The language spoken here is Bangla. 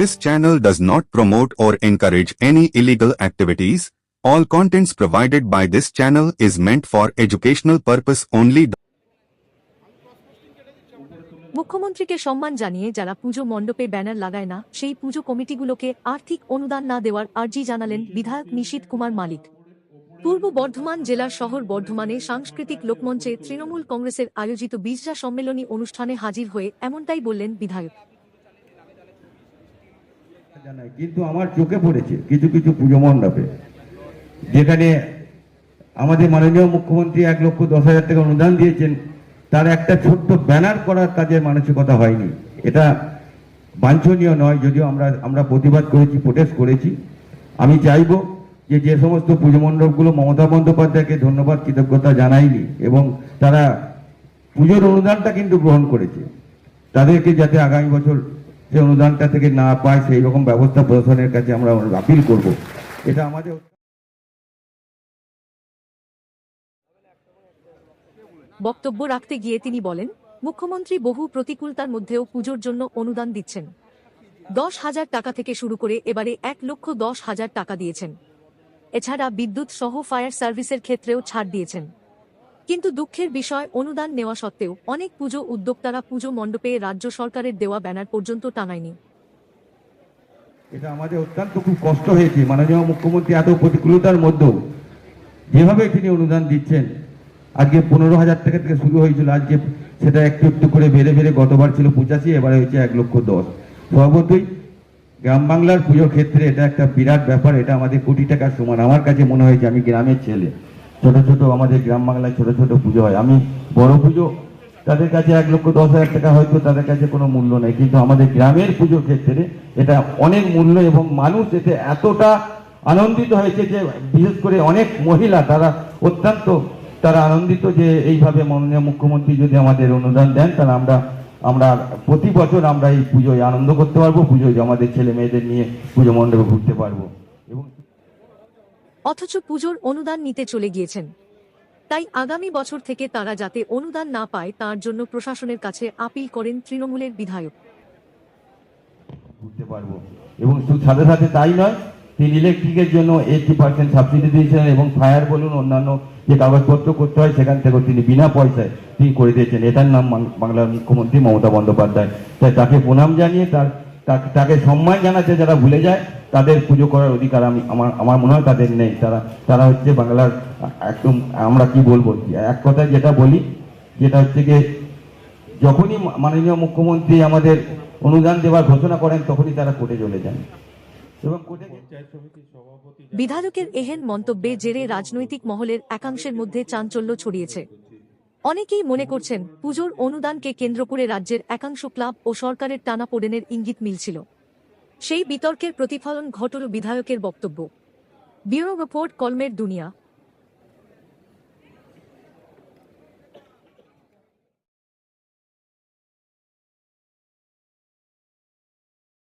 This channel does not promote or encourage any illegal activities. All contents provided by this channel is meant for educational purpose only. মুখ্যমন্ত্রীকে সম্মান জানিয়ে যারা পুজো মণ্ডপে ব্যানার লাগায় না, সেই পুজো কমিটিগুলোকে আর্থিক অনুদান না দেওয়ার আর্জি জানালেন বিধায়ক নিশীত কুমার মালিক পূর্ব বর্ধমান জেলার শহর বর্ধমানে সাংস্কৃতিক লোকমঞ্চে তৃণমূল কংগ্রেসের আয়োজিত বিজরা সম্মেলনী অনুষ্ঠানে হাজির হয়ে এমনটাই বললেন বিধায়ক কিন্তু আমার চোখে পড়েছে কিছু কিছু পুজো মণ্ডপে। যেখানে আমাদের মাননীয় মুখ্যমন্ত্রী এক লক্ষ দশ হাজার টাকা অনুদান দিয়েছেন, তার একটা ছোট্ট ব্যানার করার কাজের মানসিকতা হয়নি। এটা বাঞ্ছনীয় নয়, যদিও আমরা আমরা প্রতিবাদ করেছি, প্রোটেস্ট করেছি। আমি চাইব যে যে সমস্ত পুজো মণ্ডপগুলো মমতা বন্দ্যোপাধ্যায়কে ধন্যবাদ, কৃতজ্ঞতা জানায়নি এবং তারা পুজোর অনুদানটা কিন্তু গ্রহণ করেছে। তাদেরকে যাতে আগামী বছর সেই অনুদানটা থেকে না পায়, সেই রকম ব্যবস্থা প্রশাসনের কাছে আমরা আপিল করব। এটা আমাদের বক্তব্য রাখতে গিয়ে তিনি বলেন, মুখ্যমন্ত্রী বহু প্রতিকূলতার মধ্যেও পুজোর জন্য অনুদান দিচ্ছেন। দশ হাজার টাকা থেকে শুরু করে এবারে এক লক্ষ দশ হাজার টাকা দিয়েছেন। এছাড়া বিদ্যুৎ সহ ফায়ার সার্ভিসের ক্ষেত্রেও ছাড় দিয়েছেন। কিন্তু দুঃখের বিষয়, অনুদান নেওয়া সত্ত্বেও অনেক পুজো উদ্যোক্তারা পুজো মণ্ডপে রাজ্য সরকারের দেওয়া ব্যানার পর্যন্ত টানায়নি। এটা আমাদের অত্যন্ত খুব কষ্ট হয়েছে। মাননীয় মুখ্যমন্ত্রী এত প্রতিকূলতার মধ্যেও যেভাবে তিনি অনুদান দিচ্ছেন, আজকে পনেরো হাজার টাকা থেকে শুরু হয়েছিল, আজকে সেটা একটু একটু করে বেড়ে বেড়ে গতবার ছিল পঁচাশি, এবারে হয়েছে এক লক্ষ দশ। সর্বতই গ্রাম বাংলার পুজোর ক্ষেত্রে এটা একটা বিরাট ব্যাপার, এটা আমাদের কোটি টাকার সমান। আমার কাছে মনে হয়েছে আমি গ্রামের ছেলে। ছোট ছোট আমাদের গ্রাম বাংলায় ছোট ছোট পুজো হয়। আমি বড় পুজো, তাদের কাছে এক লক্ষ দশ হাজার টাকা হয়তো তাদের কাছে কোনো মূল্য নেই, কিন্তু আমাদের গ্রামের পুজোর ক্ষেত্রে এটা অনেক মূল্য এবং মানুষ এতে এতটা আনন্দিত হয়েছে যে, বিশেষ করে অনেক মহিলা, তারা অত্যন্ত, তারা আনন্দিত যে এইভাবে মাননীয় মুখ্যমন্ত্রী যদি আমাদের অনুদান দেন, তাহলে আমরা আমরা প্রতি বছর আমরা এই পুজোয় আনন্দ করতে পারব, পুজোয় আমাদের ছেলে মেয়েদের নিয়ে পুজো মণ্ডপে ঘুরতে পারব। এবং অথচ পুজোর অনুদান নিতে চলে গিয়েছেন। তাই আগামী বছর থেকে তারা যাতে অনুদান না পায়, তার জন্য প্রশাসনের কাছে আপিল করেন তৃণমূলের বিধায়ক। পারব। এবং শুধু সাথে সাথে তাই নয়, তিনি ইলেকট্রিকের জন্য এইটি পার্সেন্ট সাবসিডি দিয়েছেন এবং ফায়ার বলুন, অন্যান্য যে কাগজপত্র করতে হয়, সেখান থেকেও তিনি বিনা পয়সায় তিনি করে দিয়েছেন। এটার নাম বাংলার মুখ্যমন্ত্রী মমতা বন্দ্যোপাধ্যায়। তাই তাকে প্রণাম জানিয়ে তার তাকে সম্মান জানাতে যারা ভুলে যায় তাদের পুজো করার অধিকার আমি আমার আমার মনে হয় তাদের নেই। তারা তারা হচ্ছে বাংলার একদম আমরা কি বলব? এক কথায় যেটা বলি যেটা হচ্ছে গিয়ে যখনই মাননীয় মুখ্যমন্ত্রী আমাদের অনুদান দেওয়ার ঘোষণা করেন তখনই তারা কোর্টে চলে যান। বিধায়কের এহেন মন্তব্যে জেরে রাজনৈতিক মহলের একাংশের মধ্যে চাঞ্চল্য ছড়িয়েছে। অনেকেই মনে করছেন পুজোর অনুদানকে কেন্দ্র করে রাজ্যের একাংশ ক্লাব ও সরকারের টানাপোড়েনের ইঙ্গিত মিলছিল। সেই বিতর্কের প্রতিফলন ঘটল বিধায়কের বক্তব্য। বিউরো রিপোর্ট কলমের দুনিয়া।